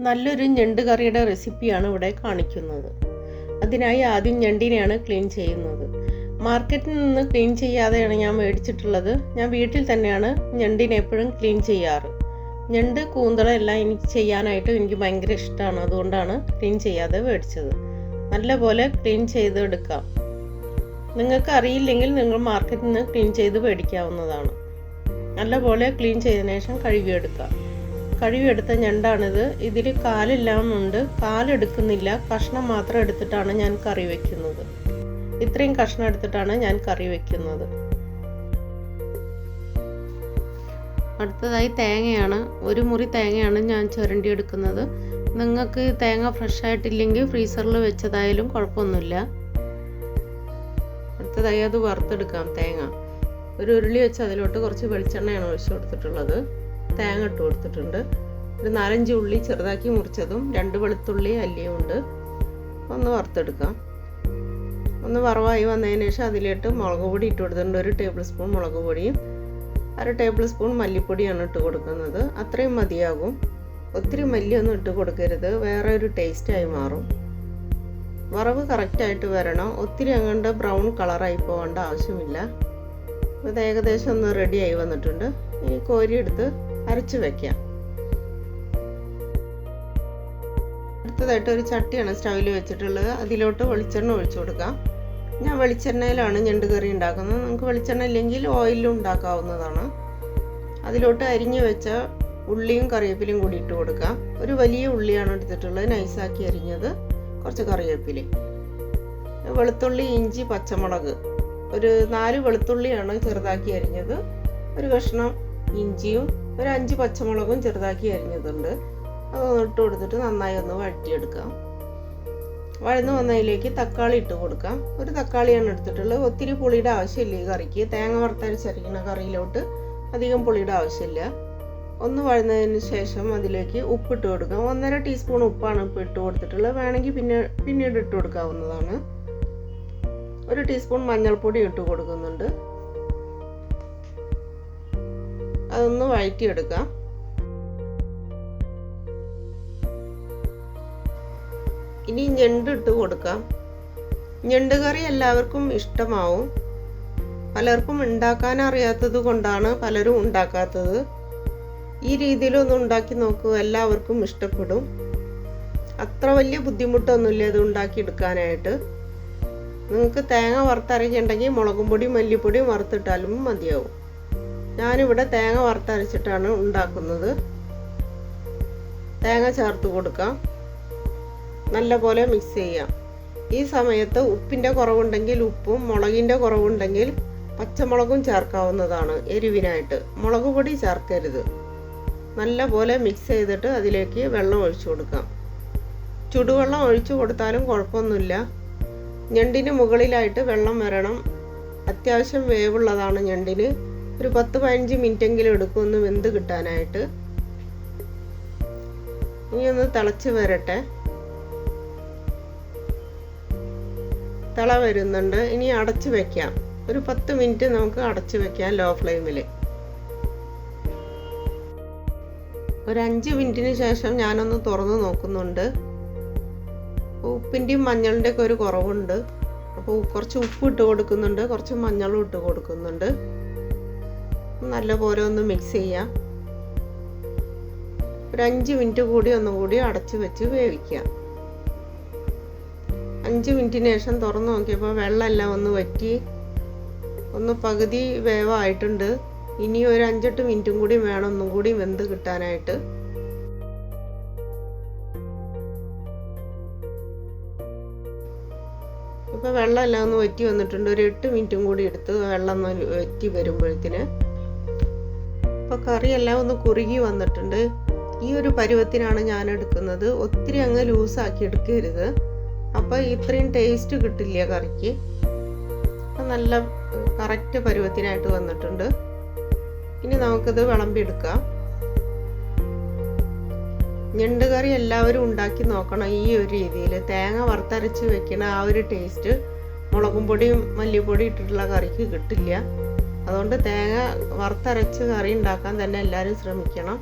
നല്ലൊരു ഞണ്ട് കറിയുടെ റെസിപ്പിയാണ് ഇവിടെ കാണിക്കുന്നത്. അതിനായി ആദ്യം ഞണ്ടിനെയാണ് ക്ലീൻ ചെയ്യുന്നത്. മാർക്കറ്റിൽ നിന്ന് ക്ലീൻ ചെയ്യാതെയാണ് ഞാൻ മേടിച്ചിട്ടുള്ളത്. ഞാൻ വീട്ടിൽ തന്നെയാണ് ഞണ്ടിനെ എപ്പോഴും ക്ലീൻ ചെയ്യാറ്. ഞണ്ട് കൂന്തള എല്ലാം എനിക്ക് ചെയ്യാനായിട്ട് എനിക്ക് ഭയങ്കര ഇഷ്ടമാണ്. അതുകൊണ്ടാണ് ക്ലീൻ ചെയ്യാതെ മേടിച്ചത്. നല്ലപോലെ ക്ലീൻ ചെയ്തെടുക്കാം. നിങ്ങൾക്ക് അറിയില്ലെങ്കിൽ നിങ്ങൾ മാർക്കറ്റിൽ നിന്ന് ക്ലീൻ ചെയ്ത് മേടിക്കാവുന്നതാണ്. നല്ലപോലെ ക്ലീൻ ചെയ്തതിനു ശേഷം കഴുകിയെടുക്കാം. കഴുകിയെടുത്ത ഞണ്ടാണിത്. ഇതിൽ കാലെല്ലാം ഉണ്ട് കാലെടുക്കുന്നില്ല. കഷ്ണം മാത്രം എടുത്തിട്ടാണ് ഞാൻ കറി വെക്കുന്നത്. ഇത്രയും കഷ്ണം എടുത്തിട്ടാണ് ഞാൻ കറി വെക്കുന്നത്. അടുത്തതായി തേങ്ങയാണ്. ഒരു മുറി തേങ്ങയാണ് ഞാൻ ചുരണ്ടി എടുക്കുന്നത് നിങ്ങൾക്ക് തേങ്ങ ഫ്രഷ് ആയിട്ടില്ലെങ്കിൽ ഫ്രീസറിൽ വെച്ചതായാലും കുഴപ്പമൊന്നുമില്ല. അടുത്തതായി അത് വറുത്തെടുക്കാം തേങ്ങ. ഒരു ഉരുളി വെച്ച് അതിലോട്ട് കുറച്ച് വെളിച്ചെണ്ണയാണ് ഒഴിച്ചു കൊടുത്തിട്ടുള്ളത്. തേങ്ങ ഇട്ട് കൊടുത്തിട്ടുണ്ട്. ഒരു നാലഞ്ച് ഉള്ളി ചെറുതാക്കി മുറിച്ചതും രണ്ട് വെളുത്തുള്ളി അല്ലിയും ഉണ്ട്. ഒന്ന് വറുത്തെടുക്കാം. ഒന്ന് വറവായി വന്നതിന് ശേഷം അതിലിട്ട് മുളക് പൊടി ഇട്ട് കൊടുത്തിട്ടുണ്ട്. ഒരു ടേബിൾ സ്പൂൺ മുളക് പൊടിയും അര ടേബിൾ സ്പൂൺ മല്ലിപ്പൊടിയാണ് ഇട്ട് കൊടുക്കുന്നത്. അത്രയും മതിയാകും. ഒത്തിരി മല്ലിയൊന്നും ഇട്ട് കൊടുക്കരുത്. വേറെ ഒരു ടേസ്റ്റായി മാറും. വറവ് കറക്റ്റായിട്ട് വരണം. ഒത്തിരി അങ്ങോട്ട് ബ്രൗൺ കളറായി പോകേണ്ട ആവശ്യമില്ല. ഇത് ഏകദേശം ഒന്ന് റെഡിയായി വന്നിട്ടുണ്ട്. ഇനി കോരിയെടുത്ത് അരച്ച് വെക്കാം അടുത്തതായിട്ട് ഒരു ചട്ടിയാണ് സ്റ്റൗവിൽ വെച്ചിട്ടുള്ളത്. അതിലോട്ട് വെളിച്ചെണ്ണ ഒഴിച്ചു കൊടുക്കാം. ഞാൻ വെളിച്ചെണ്ണയിലാണ് ഞണ്ട് കറി ഉണ്ടാക്കുന്നത്. നമുക്ക് വെളിച്ചെണ്ണ ഇല്ലെങ്കിൽ ഓയിലും ഉണ്ടാക്കാവുന്നതാണ്. അതിലോട്ട് അരിഞ്ഞു വെച്ച ഉള്ളിയും കറിവേപ്പിലയും കൂടി ഇട്ട് കൊടുക്കാം. ഒരു വലിയ ഉള്ളിയാണ് എടുത്തിട്ടുള്ളത്. നൈസാക്കി അരിഞ്ഞത് കുറച്ച് കറിവേപ്പില. വെളുത്തുള്ളി ഇഞ്ചി പച്ചമുളക്. ഒരു നാല് വെളുത്തുള്ളിയാണ് ചെറുതാക്കി അരിഞ്ഞത്. ഒരു കഷ്ണം ഇഞ്ചിയും ഒരു അഞ്ച് പച്ചമുളകും ചെറുതാക്കി അരിഞ്ഞതുണ്ട്. അതൊന്ന് ഇട്ട് കൊടുത്തിട്ട് നന്നായി ഒന്ന് വഴറ്റിയെടുക്കാം. വഴന്ന് വന്നതിലേക്ക് തക്കാളി ഇട്ട് കൊടുക്കാം. ഒരു തക്കാളിയാണ് എടുത്തിട്ടുള്ളത്. ഒത്തിരി പുളിയുടെ ആവശ്യമില്ല ഈ കറിക്ക്. തേങ്ങ വറുത്തരച്ചരിക്കുന്ന കറിയിലോട്ട് അധികം പുളിയുടെ ആവശ്യമില്ല. ഒന്ന് വഴന്നതിന് ശേഷം അതിലേക്ക് ഉപ്പിട്ട് കൊടുക്കാം. ഒന്നര ടീസ്പൂൺ ഉപ്പാണ് ഇപ്പോൾ ഇട്ട് കൊടുത്തിട്ടുള്ളത്. വേണമെങ്കിൽ പിന്നെ പിന്നീട് ഇട്ട് കൊടുക്കാവുന്നതാണ്. ഒരു ടീസ്പൂൺ മഞ്ഞൾപ്പൊടി ഇട്ട് കൊടുക്കുന്നുണ്ട്. അതൊന്ന് വഴറ്റിയെടുക്കാം. ഇനി ഞണ്ട് ഇട്ട് കൊടുക്കാം. ഞണ്ട് കറി എല്ലാവർക്കും ഇഷ്ടമാവും. പലർക്കും ഉണ്ടാക്കാൻ അറിയാത്തത് കൊണ്ടാണ് പലരും ഉണ്ടാക്കാത്തത്. ഈ രീതിയിലൊന്ന് ഉണ്ടാക്കി നോക്കൂ എല്ലാവർക്കും ഇഷ്ടപ്പെടും. അത്ര വലിയ ബുദ്ധിമുട്ടൊന്നുമില്ല ഇത് ഉണ്ടാക്കിയെടുക്കാനായിട്ട്. നിങ്ങൾക്ക് തേങ്ങ വറുത്തരയ്ക്കുണ്ടെങ്കിൽ മുളകും പൊടിയും മല്ലിപ്പൊടിയും വറുത്തിട്ടാലും മതിയാവും. ഞാനിവിടെ തേങ്ങ വറുത്തരച്ചിട്ടാണ് ഉണ്ടാക്കുന്നത്. തേങ്ങ ചേർത്ത് കൊടുക്കാം. നല്ലപോലെ മിക്സ് ചെയ്യാം. ഈ സമയത്ത് ഉപ്പിന്റെ കുറവുണ്ടെങ്കിൽ ഉപ്പും മുളകിന്റെ കുറവുണ്ടെങ്കിൽ പച്ചമുളകും ചേർക്കാവുന്നതാണ് എരിവിനായിട്ട്. മുളക് പൊടി ചേർക്കരുത്. നല്ലപോലെ മിക്സ് ചെയ്തിട്ട് അതിലേക്ക് വെള്ളം ഒഴിച്ചു കൊടുക്കാം. ചുടുവെള്ളം ഒഴിച്ചു കൊടുത്താലും കുഴപ്പമൊന്നുമില്ല. ഞണ്ടിന് മുകളിലായിട്ട് വെള്ളം വരണം. അത്യാവശ്യം വേവുള്ളതാണ് ഞണ്ടിന്. ഒരു പത്ത് പതിനഞ്ച് മിനിറ്റെങ്കിലും എടുക്കും. ഒന്ന് വെന്ത് കിട്ടാനായിട്ട്. ഇനി ഒന്ന് തിളച്ച് വരട്ടെ. തിള വരുന്നുണ്ട്. ഇനി അടച്ച് വെക്കാം. ഒരു പത്ത് മിനിറ്റ് നമുക്ക് അടച്ച് വെക്കാം ലോ ഫ്ലെയിമിൽ ഒരു അഞ്ച് മിനിറ്റിന് ശേഷം ഞാനൊന്ന് തുറന്ന് നോക്കുന്നുണ്ട്. ഉപ്പിന്റെയും മഞ്ഞളിന്റെയൊക്കെ ഒരു കുറവുണ്ട്. അപ്പോൾ കുറച്ച് ഉപ്പ് ഇട്ട് കൊടുക്കുന്നുണ്ട്. കുറച്ച് മഞ്ഞളും ഇട്ട് കൊടുക്കുന്നുണ്ട്. നല്ലപോലെ ഒന്ന് മിക്സ് ചെയ്യാം. ഒരു അഞ്ച് മിനിറ്റ് കൂടി ഒന്നും കൂടി അടച്ച് വെച്ച് വേവിക്കുക അഞ്ച് മിനിറ്റിന് ശേഷം തുറന്നു നോക്കിയപ്പോൾ വെള്ളമെല്ലാം ഒന്ന് വറ്റി ഒന്ന് പകുതി വേവായിട്ടുണ്ട്. ഇനി ഒരു അഞ്ചെട്ട് മിനിറ്റും കൂടി വേണം ഒന്നും കൂടി വെന്ത് കിട്ടാനായിട്ട്. ഇപ്പോൾ വെള്ളമെല്ലാം ഒന്ന് വറ്റി വന്നിട്ടുണ്ട്. ഒരു എട്ട് മിനിറ്റും കൂടി എടുത്ത് വെള്ളം ഒന്ന് വറ്റി വരുമ്പോഴത്തിന് ഇപ്പോൾ കറിയെല്ലാം ഒന്ന് കുറുകി വന്നിട്ടുണ്ട്. ഈ ഒരു പരുവത്തിനാണ് ഞാൻ എടുക്കുന്നത്. ഒത്തിരി അങ്ങ് ലൂസാക്കി എടുക്കരുത്. അപ്പോൾ ഇത്രയും ടേസ്റ്റ് കിട്ടില്ല കറിക്ക്. നല്ല കറക്റ്റ് പരുവത്തിനായിട്ട് വന്നിട്ടുണ്ട്. ഇനി നമുക്കിത് വിളമ്പിയെടുക്കാം. ഞണ്ട് കറി എല്ലാവരും ഉണ്ടാക്കി നോക്കണം ഈ ഒരു രീതിയിൽ തേങ്ങ വറുത്തരച്ച് വെക്കണ ആ ഒരു ടേസ്റ്റ് മുളകും പൊടിയും മല്ലിപ്പൊടിയും ഇട്ടിട്ടുള്ള കറിക്ക് കിട്ടില്ല. അതുകൊണ്ട് തേങ്ങ വറുത്തരച്ച് കറി ഉണ്ടാക്കാൻ തന്നെ എല്ലാവരും ശ്രമിക്കണം.